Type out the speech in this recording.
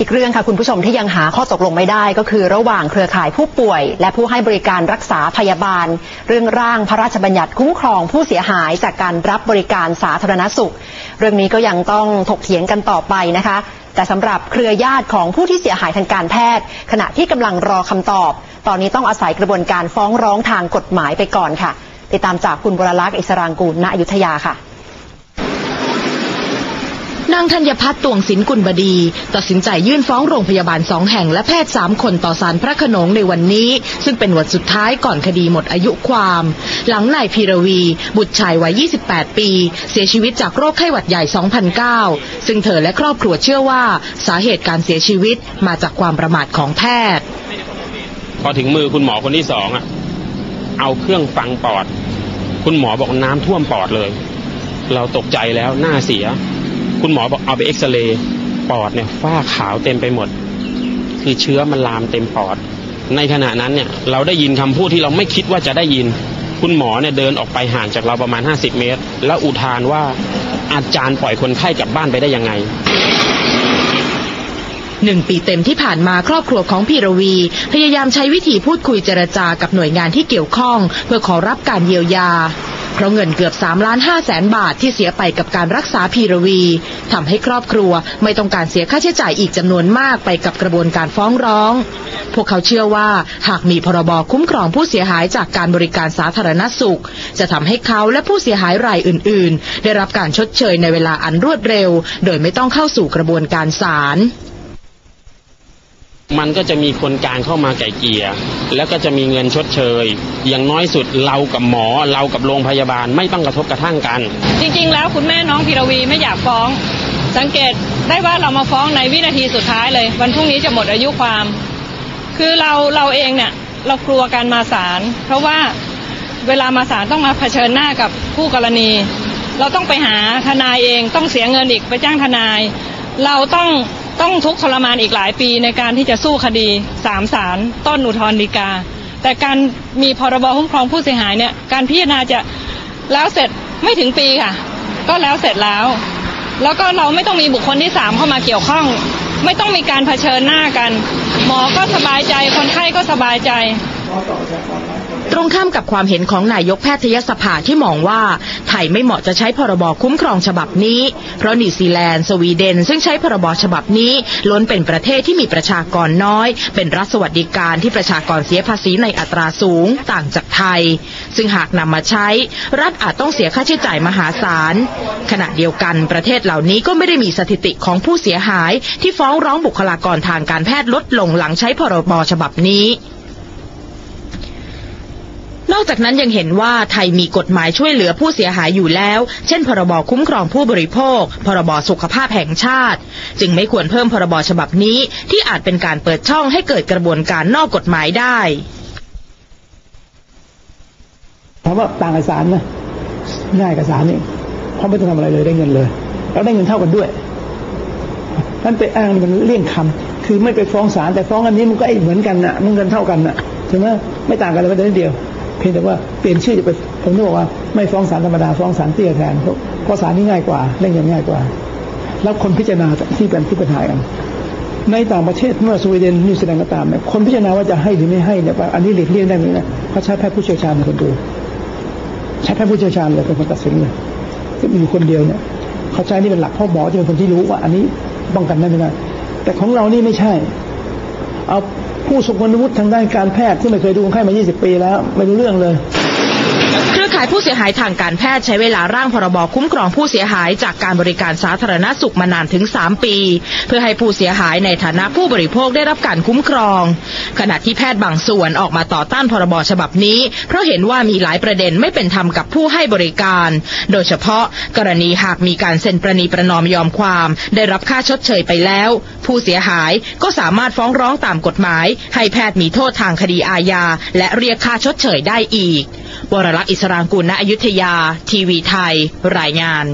อีกเรื่องค่ะคุณผู้ชมที่ยังหาข้อตกลงไม่ได้ก็คือระหว่างเครือข่ายผู้ป่วย และผู้ให้บริการรักษาพยาบาล เรื่องร่างพระราชบัญญัติคุ้มครองผู้เสียหายจากการรับบริการสาธารณสุข เรื่องนี้ก็ยังต้องถกเถียงกันต่อไปนะคะ แต่สำหรับเครือญาติของผู้ที่เสียหายทางการแพทย์ ขณะที่กำลังรอคำตอบ ตอนนี้ต้องอาศัยกระบวนการฟ้องร้องทางกฎหมายไปก่อนค่ะ ติดตามจากคุณบรลักษ์อิสรางกูลณอยุธยาค่ะ นางธัญพัฒน์ตวงศิลกุลบดี ตัดสินใจยื่นฟ้องโรงพยาบาลสองแห่งและแพทย์สามคนต่อศาลพระขนงในวันนี้ ซึ่งเป็นวันสุดท้ายก่อนคดีหมดอายุความ หลังนายพีรวี บุตรชายวัย 28 ปี เสียชีวิตจากโรคไข้หวัดใหญ่ 2009 ซึ่งเธอและครอบครัวเชื่อว่าสาเหตุการเสียชีวิตมาจากความประมาทของแพทย์ พอถึงมือคุณหมอคนที่สองอะเอาเครื่องฟังปอด คุณหมอบอกน้ำท่วมปอดเลย เราตกใจแล้วหน้าเสีย คุณหมอบอกเอาไปเอ็กซเรย์ปอดเนี่ยฝ้าขาวเต็มไปหมด คือเชื้อมันลามเต็มปอด ในขณะนั้นเนี่ยเราได้ยินคำพูดที่เราไม่คิดว่าจะได้ยิน คุณหมอเนี่ยเดินออกไปห่างจากเราประมาณ 50 เมตร แล้วอุทานว่าอาจารย์ปล่อยคนไข้กลับบ้านไปได้ยังไงหนึ่งปีเต็มที่ผ่านมาครอบครัวของพีรวี พยายามใช้วิธีพูดคุยเจรจากับหน่วยงานที่เกี่ยวข้อง เพื่อขอรับการเยียวยา เพราะเงินเกือบ3ล้าน5แสนบาทที่เสียไปกับการรักษาพีรวีทำให้ครอบครัวไม่ต้องการเสียค่าใช้จ่ายอีกจำนวนมากไปกับกระบวนการฟ้องร้อง พวกเขาเชื่อว่าหากมีพรบคุ้มครองผู้เสียหายจากการบริการสาธารณสุข จะทำให้เขาและผู้เสียหายรายอื่น ๆ ได้รับการชดเชยในเวลาอันรวดเร็ว โดยไม่ต้องเข้าสู่กระบวนการศาล มันก็จะมีคนกลางเข้ามาไก่เกลี่ยแล้วก็จะมีเงินชดเชย อย่างน้อยสุดเรากับหมอเรากับโรงพยาบาลไม่ต้องกระทบกระทั่งกัน จริง ๆ แล้วคุณแม่น้องพีรวีไม่อยากฟ้อง สังเกตได้ว่าเรามาฟ้องในวินาทีสุดท้ายเลย วันพรุ่งนี้จะหมดอายุความ คือเราเราเองเนี่ยเรากลัวการมาศาลเพราะว่าเวลามาศาลต้องมาเผชิญหน้ากับผู้กรณี เราต้องไปหาทนายเองต้องเสียเงินอีกไปจ้างทนาย เราต้อง ต้องทุกข์ทรมานอีกหลายปีในการที่จะสู้คดีสามศาลต้นอุทธรณ์ฎีกา แต่การมีพรบคุ้มครองผู้เสียหายเนี่ยการพิจารณาจะแล้วเสร็จไม่ถึงปีค่ะ ก็แล้วเสร็จแล้ว แล้วก็เราไม่ต้องมีบุคคลที่สามเข้ามาเกี่ยวข้อง ไม่ต้องมีการเผชิญหน้ากัน หมอก็สบายใจคนไข้ก็สบายใจ ตรงข้ามกับความเห็นของนายกแพทยสภาที่มองว่า ไทยไม่เหมาะจะใช้พรบคุ้มครองฉบับนี้ เพราะนิวซีแลนด์ สวีเดน ซึ่งใช้พรบฉบับนี้ ล้วนเป็นประเทศที่มีประชากรน้อย เป็นรัฐสวัสดิการที่ประชากรเสียภาษีในอัตราสูงต่างจากไทย ซึ่งหากนำมาใช้ รัฐอาจต้องเสียค่าใช้จ่ายมหาศาลขณะเดียวกันประเทศเหล่านี้ก็ไม่ได้มีสถิติของผู้เสียหาย ที่ฟ้องร้องบุคลากรทางการแพทย์ลดลงหลังใช้พรบฉบับนี้ นอกจากนั้นยังเห็นว่าไทยมีกฎหมายช่วยเหลือผู้เสียหายอยู่แล้ว เช่น พรบคุ้มครองผู้บริโภค พรบสุขภาพแห่งชาติ จึงไม่ควรเพิ่มพรบฉบับนี้ ที่อาจเป็นการเปิดช่องให้เกิดกระบวนการนอกกฎหมายได้ถามว่าต่างกับศาลนะง่ายกับศาลนี่เพราะไม่ต้องทำอะไรเลยได้เงินเลยแล้วได้เงินเท่ากันด้วยท่านไปอ้างมันเลี่ยงคำคือไม่ไปฟ้องศาลแต่ฟ้องอันนี้มันก็เหมือนกันนะมันเงินเท่ากันนะใช่ไหมไม่ต่างกันเลยแม้แต่นิดเดียว เพียงแต่ว่าเปลี่ยนชื่อจะไปผมนึกว่าไม่ฟ้องศาลธรรมดาฟ้องศาลเตี้ยแทนเพราะเพราะศาลนี่ง่ายกว่าได้เงินง่ายกว่า แล้วคนพิจารณาที่เป็นที่ปัญหากันในต่างประเทศเมื่อสวีเดนนิวซีแลนด์ก็ตามเนี่ยคนพิจารณาว่าจะให้หรือไม่ให้เนี่ยอันนี้หลีกเลี่ยงได้ไหมนะเขาใช้แพทย์ผู้เชี่ยวชาญเป็นคนดูใช้แพทย์ผู้เชี่ยวชาญเลยเป็นคนตัดสินเลยที่มีอยู่คนเดียวเนี่ยเขาใช้นี่เป็นหลักเพ่อหมอจะเป็นคนที่รู้ว่า อันนี้ป้องกันได้ไหม่ได้แต่ของเรานี่ไม่ใช่ เอา ผู้ทรงคุณวุฒิทางด้านการแพทย์ที่ไม่เคยดูคนไข้มา 20 ปีแล้ว ไม่รู้เรื่องเลย เครือข่ายผู้เสียหายทางการแพทย์ใช้เวลาร่างพรบคุ้มครองผู้เสียหายจากการบริการสาธารณสุขมานานถึง 3 ปี เพื่อให้ผู้เสียหายในฐานะผู้บริโภคได้รับการคุ้มครอง ขณะที่แพทย์บางส่วนออกมาต่อต้านพรบฉบับนี้ เพราะเห็นว่ามีหลายประเด็นไม่เป็นธรรมกับผู้ให้บริการ โดยเฉพาะกรณีหากมีการเซ็นประนีประนอมยอมความ ได้รับค่าชดเชยไปแล้ว ผู้เสียหายก็สามารถฟ้องร้องตามกฎหมาย ให้แพทย์มีโทษทางคดีอาญาและเรียกค่าชดเชยได้อีก วรลักษณ์อิสรางกุลณอยุธยา ทีวีไทย รายงาน